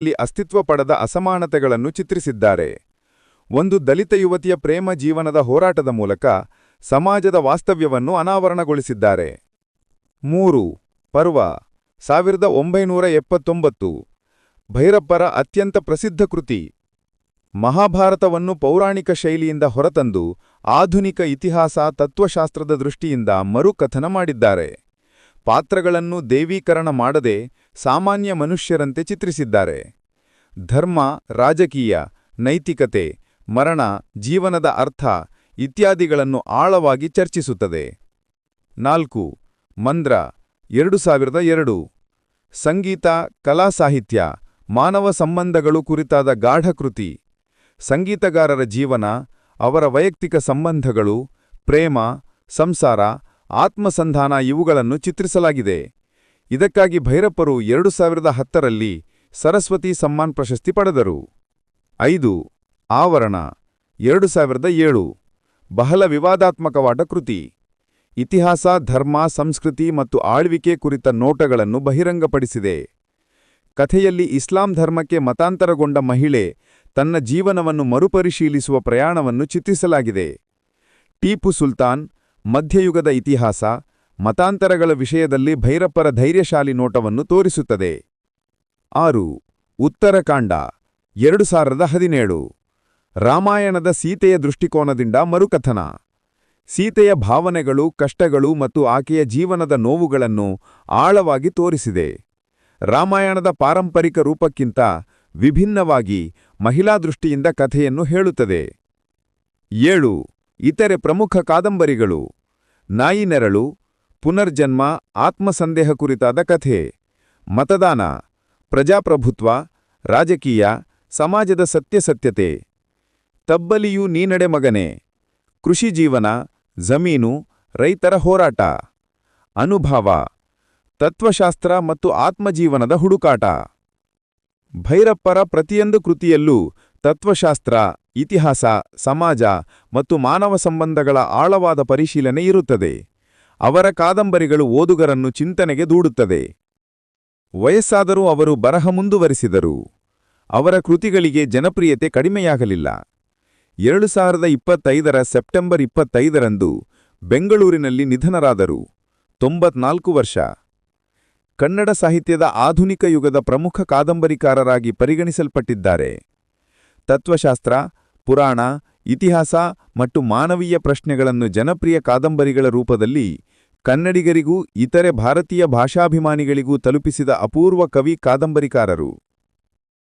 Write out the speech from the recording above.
ಇಲ್ಲಿ ಅಸ್ತಿತ್ವ ಪಡೆದ ಅಸಮಾನತೆಗಳನ್ನು ಚಿತ್ರಿಸಿದ್ದಾರೆ. ಒಂದು ದಲಿತ ಯುವತಿಯ ಪ್ರೇಮ ಜೀವನದ ಹೋರಾಟದ ಮೂಲಕ ಸಮಾಜದ ವಾಸ್ತವ್ಯವನ್ನು ಅನಾವರಣಗೊಳಿಸಿದ್ದಾರೆ. ಮೂರು, ಪರ್ವ, ಸಾವಿರದ ಒಂಬೈನೂರ ಎಪ್ಪತ್ತೊಂಬತ್ತು, ಭೈರಪ್ಪರ ಅತ್ಯಂತ ಪ್ರಸಿದ್ಧ ಕೃತಿ. ಮಹಾಭಾರತವನ್ನು ಪೌರಾಣಿಕ ಶೈಲಿಯಿಂದ ಹೊರತಂದು ಆಧುನಿಕ ಇತಿಹಾಸ, ತತ್ವಶಾಸ್ತ್ರದ ದೃಷ್ಟಿಯಿಂದ ಮರುಕಥನ ಮಾಡಿದ್ದಾರೆ. ಪಾತ್ರಗಳನ್ನು ದೇವೀಕರಣ ಮಾಡದೆ ಸಾಮಾನ್ಯ ಮನುಷ್ಯರಂತೆ ಚಿತ್ರಿಸಿದ್ದಾರೆ. ಧರ್ಮ, ರಾಜಕೀಯ, ನೈತಿಕತೆ, ಮರಣ, ಜೀವನದ ಅರ್ಥ ಇತ್ಯಾದಿಗಳನ್ನು ಆಳವಾಗಿ ಚರ್ಚಿಸುತ್ತದೆ. ನಾಲ್ಕು, ಮಂದ್ರ, ಎರಡು ಸಾವಿರದ ಎರಡು. ಸಂಗೀತ, ಕಲಾ ಸಾಹಿತ್ಯ, ಮಾನವ ಸಂಬಂಧಗಳು ಕುರಿತಾದ ಗಾಢಕೃತಿ ಸಂಗೀತಗಾರರ ಜೀವನ, ಅವರ ವೈಯಕ್ತಿಕ ಸಂಬಂಧಗಳು, ಪ್ರೇಮ, ಸಂಸಾರ, ಆತ್ಮಸಂಧಾನ ಇವುಗಳನ್ನು ಚಿತ್ರಿಸಲಾಗಿದೆ. ಇದಕ್ಕಾಗಿ ಭೈರಪ್ಪರು ಎರಡು ಸಾವಿರದ ಹತ್ತರಲ್ಲಿ ಸರಸ್ವತಿ ಸಮ್ಮಾನ್ ಪ್ರಶಸ್ತಿ ಪಡೆದರು. ಐದು, ಆವರಣ, ಎರಡು ಸಾವಿರದ ಏಳು, ಬಹಳ ವಿವಾದಾತ್ಮಕವಾದ ಕೃತಿ. ಇತಿಹಾಸ, ಧರ್ಮ, ಸಂಸ್ಕೃತಿ ಮತ್ತು ಆಳ್ವಿಕೆ ಕುರಿತ ನೋಟಗಳನ್ನು ಬಹಿರಂಗಪಡಿಸಿದೆ. ಕಥೆಯಲ್ಲಿ ಇಸ್ಲಾಂ ಧರ್ಮಕ್ಕೆ ಮತಾಂತರಗೊಂಡ ಮಹಿಳೆ ತನ್ನ ಜೀವನವನ್ನು ಮರುಪರಿಶೀಲಿಸುವ ಪ್ರಯಾಣವನ್ನು ಚಿತ್ರಿಸಲಾಗಿದೆ. ಟೀಪು ಸುಲ್ತಾನ್, ಮಧ್ಯಯುಗದ ಇತಿಹಾಸ ಮತಾಂತರಗಳ ವಿಷಯದಲ್ಲಿ ಭೈರಪ್ಪರ ಧೈರ್ಯಶಾಲಿ ನೋಟವನ್ನು ತೋರಿಸುತ್ತದೆ. ಆರು, ಉತ್ತರಕಾಂಡ, ಎರಡು ಸಾವಿರದ ಹದಿನೇಳು. ರಾಮಾಯಣದ ಸೀತೆಯ ದೃಷ್ಟಿಕೋನದಿಂದ ಮರುಕಥನ. ಸೀತೆಯ ಭಾವನೆಗಳು, ಕಷ್ಟಗಳು ಮತ್ತು ಆಕೆಯ ಜೀವನದ ನೋವುಗಳನ್ನು ಆಳವಾಗಿ ತೋರಿಸಿದೆ. ರಾಮಾಯಣದ ಪಾರಂಪರಿಕ ರೂಪಕ್ಕಿಂತ ವಿಭಿನ್ನವಾಗಿ ಮಹಿಳಾ ದೃಷ್ಟಿಯಿಂದ ಕಥೆಯನ್ನು ಹೇಳುತ್ತದೆ. ಏಳು, ಇತರೆ ಪ್ರಮುಖ ಕಾದಂಬರಿಗಳು. ನಾಯಿ ನೆರಳು ಪುನರ್ಜನ್ಮ, ಆತ್ಮಸಂದೇಹ ಕುರಿತಾದ ಕಥೆ. ಮತದಾನ, ಪ್ರಜಾಪ್ರಭುತ್ವ, ರಾಜಕೀಯ, ಸಮಾಜದ ಸತ್ಯಸತ್ಯತೆ ತಬ್ಬಲಿಯು ನೀನಡೆ ಮಗನೆ. ಕೃಷಿ ಜೀವನ, ಜಮೀನು, ರೈತರ ಹೋರಾಟ. ಅನುಭವ, ತತ್ವಶಾಸ್ತ್ರ ಮತ್ತು ಆತ್ಮಜೀವನದ ಹುಡುಕಾಟ. ಭೈರಪ್ಪರ ಪ್ರತಿಯೊಂದು ಕೃತಿಯಲ್ಲೂ ತತ್ವಶಾಸ್ತ್ರ, ಇತಿಹಾಸ, ಸಮಾಜ ಮತ್ತು ಮಾನವ ಸಂಬಂಧಗಳ ಆಳವಾದ ಪರಿಶೀಲನೆ ಇರುತ್ತದೆ. ಅವರ ಕಾದಂಬರಿಗಳು ಓದುಗರನ್ನು ಚಿಂತನೆಗೆ ದೂಡುತ್ತದೆ. ವಯಸ್ಸಾದರೂ ಅವರು ಬರಹ ಮುಂದುವರಿಸಿದರು. ಅವರ ಕೃತಿಗಳಿಗೆ ಜನಪ್ರಿಯತೆ ಕಡಿಮೆಯಾಗಲಿಲ್ಲ. ಎರಡು ಸಾವಿರದ ಇಪ್ಪತ್ತೈದರ ಸೆಪ್ಟೆಂಬರ್ ಇಪ್ಪತ್ತೈದರಂದು ಬೆಂಗಳೂರಿನಲ್ಲಿ ನಿಧನರಾದರು. ತೊಂಬತ್ನಾಲ್ಕು ವರ್ಷ. ಕನ್ನಡ ಸಾಹಿತ್ಯದ ಆಧುನಿಕ ಯುಗದ ಪ್ರಮುಖ ಕಾದಂಬರಿಕಾರರಾಗಿ ಪರಿಗಣಿಸಲ್ಪಟ್ಟಿದ್ದಾರೆ. ತತ್ವಶಾಸ್ತ್ರ, ಪುರಾಣ ಇತಿಹಾಸ ಮತ್ತು ಮಾನವೀಯ ಪ್ರಶ್ನೆಗಳನ್ನು ಜನಪ್ರಿಯ ಕಾದಂಬರಿಗಳ ರೂಪದಲ್ಲಿ ಕನ್ನಡಿಗರಿಗೂ ಇತರೆ ಭಾರತೀಯ ಭಾಷಾಭಿಮಾನಿಗಳಿಗೂ ತಲುಪಿಸಿದ ಅಪೂರ್ವ ಕವಿ ಕಾದಂಬರಿಕಾರರು.